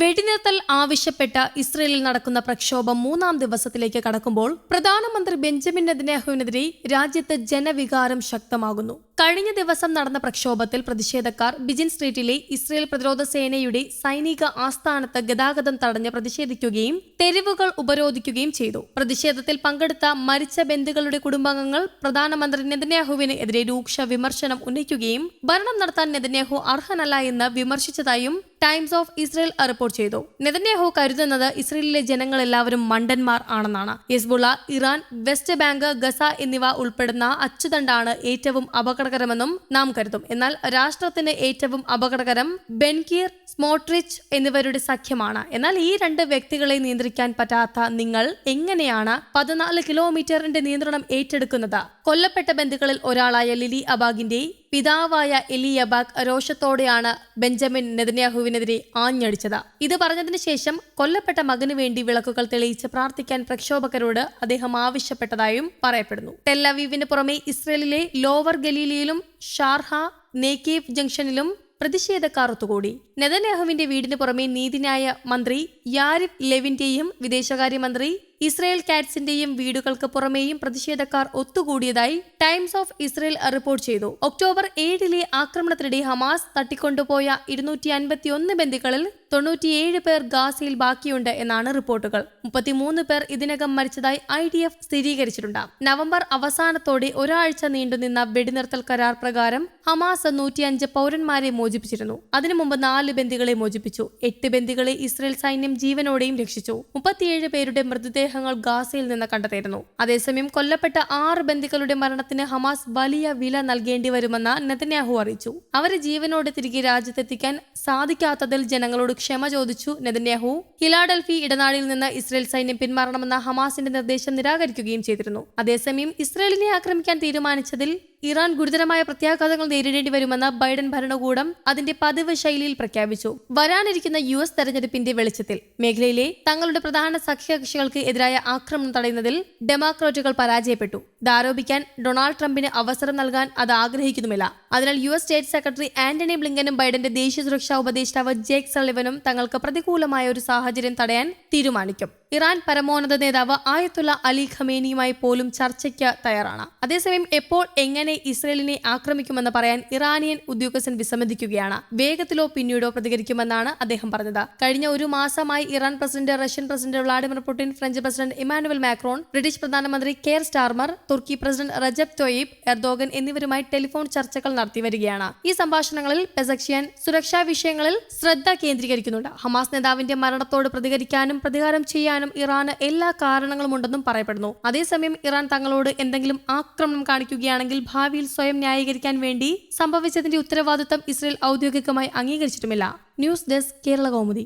വെടിനിർത്തൽ ആവശ്യപ്പെട്ട് ഇസ്രയേലിൽ നടക്കുന്ന പ്രക്ഷോഭം മൂന്നാം ദിവസത്തിലേക്ക് കടക്കുമ്പോൾ പ്രധാനമന്ത്രി ബെഞ്ചമിൻ നെതന്യാഹുവിനെതിരെ രാജ്യത്ത് ജനവികാരം ശക്തമാകുന്നു. കഴിഞ്ഞ ദിവസം നടന്ന പ്രക്ഷോഭത്തിൽ പ്രതിഷേധക്കാർ ബിജിൻ സ്ട്രീറ്റിലെ ഇസ്രയേൽ പ്രതിരോധ സേനയുടെ സൈനിക ആസ്ഥാനത്ത് ഗതാഗതം തടഞ്ഞ് പ്രതിഷേധിക്കുകയും തെരുവുകൾ ഉപരോധിക്കുകയും ചെയ്തു. പ്രതിഷേധത്തിൽ പങ്കെടുത്ത മരിച്ച ബന്ധുക്കളുടെ കുടുംബാംഗങ്ങൾ പ്രധാനമന്ത്രി നെതന്യാഹുവിന് എതിരെ രൂക്ഷ വിമർശനം ഉന്നയിക്കുകയും ഭരണം നടത്താൻ നെതന്യാഹു അർഹനല്ല എന്ന് വിമർശിച്ചതായും ടൈംസ് ഓഫ് ഇസ്രയേൽ റിപ്പോർട്ട് ചെയ്തു. നെതന്യാഹു കരുതുന്നത് ഇസ്രയേലിലെ ജനങ്ങൾ എല്ലാവരും മണ്ടന്മാർ ആണെന്നാണ്. Hezbollah Iran West Bank Gaza എന്നിവ ഉൾപ്പെടുന്ന അച്ചുതണ്ടാണ് ഏറ്റവും അപകടകരമെന്നും നാം കരുതും. എന്നാൽ രാഷ്ട്രത്തിന് ഏറ്റവും അപകടകരം ബെൻകീർ സ്മോട്രിച്ച് എന്നിവരുടെ സഖ്യമാണ്. എന്നാൽ ഈ രണ്ട് വ്യക്തികളെ നിയന്ത്രിക്കാൻ പറ്റാത്ത നിങ്ങൾ എങ്ങനെയാണ് പതിനാല് കിലോമീറ്ററിന്റെ നിയന്ത്രണം ഏറ്റെടുക്കുന്നത്? കൊല്ലപ്പെട്ട ബന്ധുക്കളിൽ ഒരാളായ ലിലി അബാഗിന്റെ പിതാവായ എലി അബാഗ് രോഷത്തോടെയാണ് ബെഞ്ചമിൻ നെതന്യാഹുവിനെതിരെ ആഞ്ഞടിച്ചത്. ഇത് പറഞ്ഞതിന് ശേഷം കൊല്ലപ്പെട്ട മകനു വേണ്ടി വിളക്കുകൾ തെളിയിച്ച് പ്രാർത്ഥിക്കാൻ പ്രക്ഷോഭകരോട് അദ്ദേഹം ആവശ്യപ്പെട്ടതായും പറയപ്പെടുന്നു. ടെല്ലവീവിന് പുറമെ ഇസ്രയേലിലെ ലോവർ ഗലീലിയിലും ഷാർഹ നേക്കീവ് ജംഗ്ഷനിലും പ്രതിഷേധക്കാർ ഒത്തുകൂടി. നെതന്യാഹുവിന്റെ വീടിന് പുറമെ നീതിന്യായ മന്ത്രി യാരിഫ് ലെവിന്റെയും വിദേശകാര്യമന്ത്രി ഇസ്രയേൽ കാറ്റ്സിന്റെയും വീടുകൾക്ക് പുറമേയും പ്രതിഷേധക്കാർ ഒത്തുകൂടിയതായി ടൈംസ് ഓഫ് ഇസ്രയേൽ റിപ്പോർട്ട് ചെയ്തു. ഒക്ടോബർ ഏഴിലെ ആക്രമണത്തിനിടെ ഹമാസ് തട്ടിക്കൊണ്ടുപോയ ഇരുന്നൂറ്റി അൻപത്തിയൊന്ന് ബന്ധുക്കളിൽ തൊണ്ണൂറ്റിയേഴ് പേർ ഗാസയിൽ ബാക്കിയുണ്ട് എന്നാണ് റിപ്പോർട്ടുകൾ. മുപ്പത്തിമൂന്ന് പേർ ഇതിനകം മരിച്ചതായി ഐ ഡി എഫ് സ്ഥിരീകരിച്ചിട്ടുണ്ട്. നവംബർ അവസാനത്തോടെ ഒരാഴ്ച നീണ്ടുനിന്ന വെടിനിർത്തൽ കരാർ പ്രകാരം ഹമാസ് നൂറ്റിയഞ്ച് പൗരന്മാരെ മോചിപ്പിച്ചിരുന്നു. അതിനു മുമ്പ് നാല് ബന്ദികളെ മോചിപ്പിച്ചു. എട്ട് ബന്ദികളെ ഇസ്രയേൽ സൈന്യം ജീവനോടെയും രക്ഷിച്ചു. മുപ്പത്തിയേഴ് പേരുടെ മൃതദേഹങ്ങൾ ഗാസയിൽ നിന്ന് കണ്ടെത്തിയിരുന്നു. അതേസമയം കൊല്ലപ്പെട്ട ആറ് ബന്ധുക്കളുടെ മരണത്തിന് ഹമാസ് വലിയ വില നൽകേണ്ടി വരുമെന്ന് നെതന്യാഹു അറിയിച്ചു. അവരെ ജീവനോടെ തിരികെ രാജ്യത്തെത്തിക്കാൻ സാധിക്കാത്തതിൽ ജനങ്ങളോട് ക്ഷമ ചോദിച്ചു നെതന്യാഹു. ഹിലാഡൽഫി ഇടനാടിൽ നിന്ന് ഇസ്രയേൽ സൈന്യം പിന്മാറണമെന്ന ഹമാസിന്റെ നിർദ്ദേശം നിരാകരിക്കുകയും ചെയ്തിരുന്നു. അതേസമയം ഇസ്രയേലിനെ ആക്രമിക്കാൻ തീരുമാനിച്ചതിൽ ഇറാൻ ഗുരുതരമായ പ്രത്യാഘാതങ്ങൾ നേരിടേണ്ടി വരുമെന്ന് ബൈഡൻ ഭരണകൂടം അതിന്റെ പതിവ് ശൈലിയിൽ പ്രഖ്യാപിച്ചു. വരാനിരിക്കുന്ന യു എസ് തെരഞ്ഞെടുപ്പിന്റെ വെളിച്ചത്തിൽ മേഖലയിലെ തങ്ങളുടെ പ്രധാന സഖ്യകക്ഷികൾക്ക് എതിരായ ആക്രമണം തടയുന്നതിൽ ഡെമോക്രാറ്റുകൾ പരാജയപ്പെട്ടു. ഇതാരോപിക്കാൻ ഡൊണാൾഡ് ട്രംപിന് അവസരം നൽകാൻ അത് ആഗ്രഹിക്കുന്നുമില്ല. അതിനാൽ U S State Secretary Antony ബ്ലിങ്കനും ബൈഡന്റെ ദേശീയ സുരക്ഷാ ഉപദേഷ്ടാവ് ജേക്ക് സളിവനും തങ്ങൾക്ക് പ്രതികൂലമായ ഒരു സാഹചര്യം തടയാൻ തീരുമാനിക്കും. ഇറാൻ പരമോന്നത നേതാവ് ആയത്തുള്ള അലി ഖമേനിയുമായി പോലും ചർച്ചയ്ക്ക് തയ്യാറാണ്. അതേസമയം എപ്പോൾ എങ്ങനെ ഇസ്രയേലിനെ ആക്രമിക്കുമെന്ന് പറയാൻ ഇറാനിയൻ ഉദ്യോഗസ്ഥൻ വിസമ്മതിക്കുകയാണ്. വേഗത്തിലോ പിന്നീടോ പ്രതികരിക്കുമെന്നാണ് അദ്ദേഹം പറഞ്ഞത്. കഴിഞ്ഞ ഒരു മാസമായി Iran president Russian president Vladimir Putin French president Emmanuel Macron British പ്രധാനമന്ത്രി കെയർ സ്റ്റാർമർ തുർക്കി പ്രസിഡന്റ് റജബ് തൊയ്ബ് എർദോഗൻ എന്നിവരുമായി ടെലിഫോൺ ചർച്ചകൾ നടത്തി വരികയാണ്. ഈ സംഭാഷണങ്ങളിൽ പെസക്ഷ്യൻ സുരക്ഷാ വിഷയങ്ങളിൽ ശ്രദ്ധ കേന്ദ്രീകരിക്കുന്നുണ്ട്. ഹമാസ് നേതാവിന്റെ മരണത്തോട് പ്രതികരിക്കാനും പ്രതികാരം ചെയ്യാനും ഇറാന് എല്ലാ കാരണങ്ങളും ഉണ്ടെന്നും പറയപ്പെടുന്നു. അതേസമയം ഇറാൻ തങ്ങളോട് എന്തെങ്കിലും ആക്രമണം കാണിക്കുകയാണെങ്കിൽ ഭാവിയിൽ സ്വയം ന്യായീകരിക്കാൻ വേണ്ടി സംഭവിച്ചതിന്റെ ഉത്തരവാദിത്തം ഇസ്രയേൽ ഔദ്യോഗികമായി അംഗീകരിച്ചിട്ടുമില്ല. News desk Kerala Kaumudi.